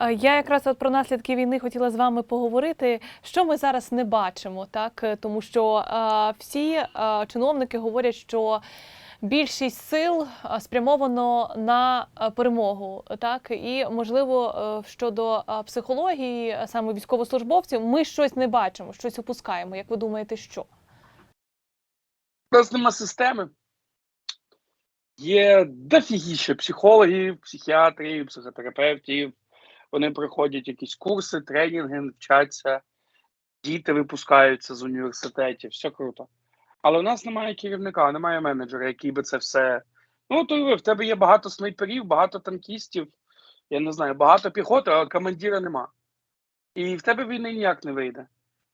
Е, Я якраз от про наслідки війни хотіла з вами поговорити. Що ми зараз не бачимо, так Е, тому що е, всі е, чиновники говорять, що більшість сил е, спрямовано на перемогу, так і можливо щодо психології, саме військовослужбовців, ми щось не бачимо, щось опускаємо. Як ви думаєте, що? У нас нема системи. Є дофігіще психологів, психіатрів, психотерапевтів. Вони проходять якісь курси, тренінги, вчаться, діти випускаються з університетів, все круто. Але у нас немає керівника, немає менеджера, який би це все. Ну, то в тебе є багато снайперів, багато танкістів, я не знаю, багато піхоти, а командира нема. І в тебе війни ніяк не вийде.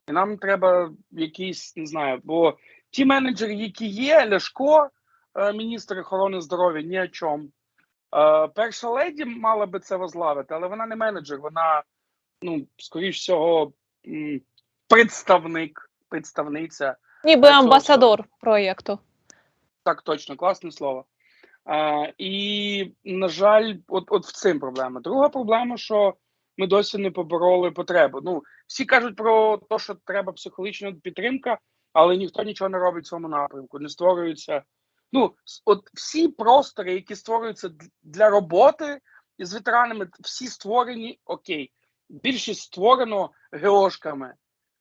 І нам треба якийсь, не знаю, бо ті менеджери, які є, Ляшко, е, міністр охорони здоров'я, ні о чому. Е, Перша леді мала би це возглавити, але вона не менеджер, вона, ну, скоріш всього, представник, представниця. Ніби Цього амбасадор проєкту. Так точно, класне слово. А, і, на жаль, от, от в цим проблема. Друга проблема, що ми досі не побороли потребу. Ну, всі кажуть про те, що треба психологічна підтримка, але ніхто нічого не робить в цьому напрямку. Не створюються. Ну, от всі простори, які створюються для роботи із ветеранами, всі створені окей. Більшість створено геошками,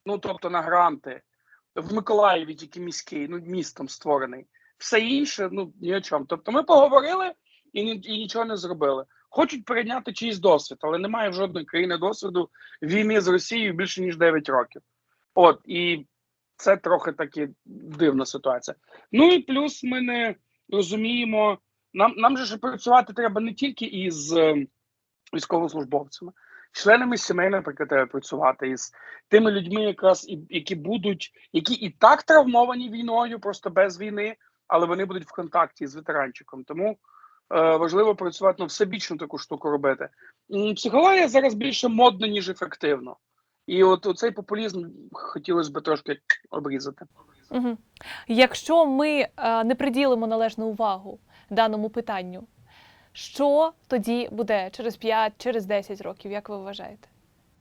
ну тобто на гранти. В Миколаєві тільки міський, ну містом створений. Все інше, ну ні о чому. Тобто ми поговорили і, і нічого не зробили. Хочуть перейняти чийсь досвід, але немає в жодної країни досвіду війни з Росією більше ніж 9 років. От і це трохи таки дивна ситуація. Ну і плюс ми не розуміємо, нам, нам же ж працювати треба не тільки із е, військовослужбовцями, членами сімей, наприклад, треба працювати із тими людьми, якраз і- які будуть, які і так травмовані війною, просто без війни, але вони будуть в контакті з ветеранчиком. Тому е, важливо працювати ну, всебічну таку штуку робити. Психологія зараз більше модна, ніж ефективно. І от цей популізм хотілося б трошки обрізати. Угу. Якщо ми е, не приділимо належну увагу даному питанню, що тоді буде через 5, через 10 років, як ви вважаєте?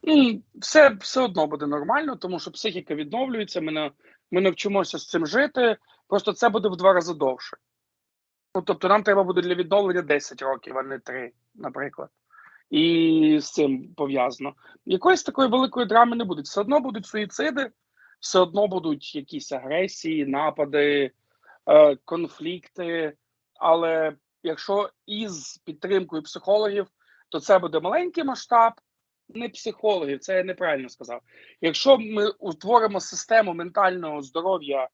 М, Все, все одно буде нормально, тому що психіка відновлюється, ми, на, ми навчимося з цим жити. Просто це буде в два рази довше. Ну, тобто нам треба буде для відновлення 10 років, а не 3, наприклад. І з цим пов'язано. Якоїсь такої великої драми не буде. Все одно будуть суїциди, все одно будуть якісь агресії, напади, е, конфлікти. Але якщо із підтримкою психологів, то це буде маленький масштаб, не психологів, це я неправильно сказав. Якщо ми утворимо систему ментального здоров'я,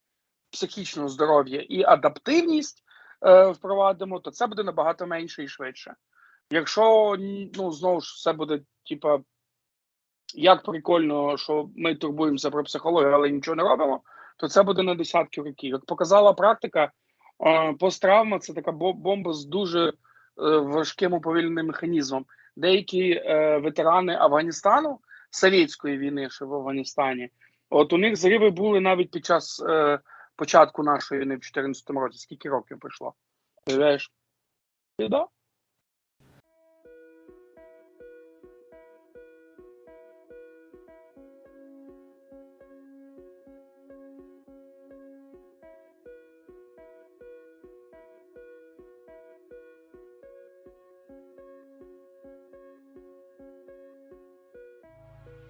психічного здоров'я і адаптивність е, впровадимо, то це буде набагато менше і швидше. Якщо ну знову ж все буде, типа, як прикольно, що ми турбуємося про психологію, але нічого не робимо, то це буде на десятки років. Як показала практика, посттравма це така бомба з дуже е, важким уповільненим механізмом. Деякі е, ветерани Афганістану, совєтської війни, ще в Афганістані, от у них зриви були навіть під час е, початку нашої війни в 2014 році. Скільки років пройшло? Уявляєш? Біда?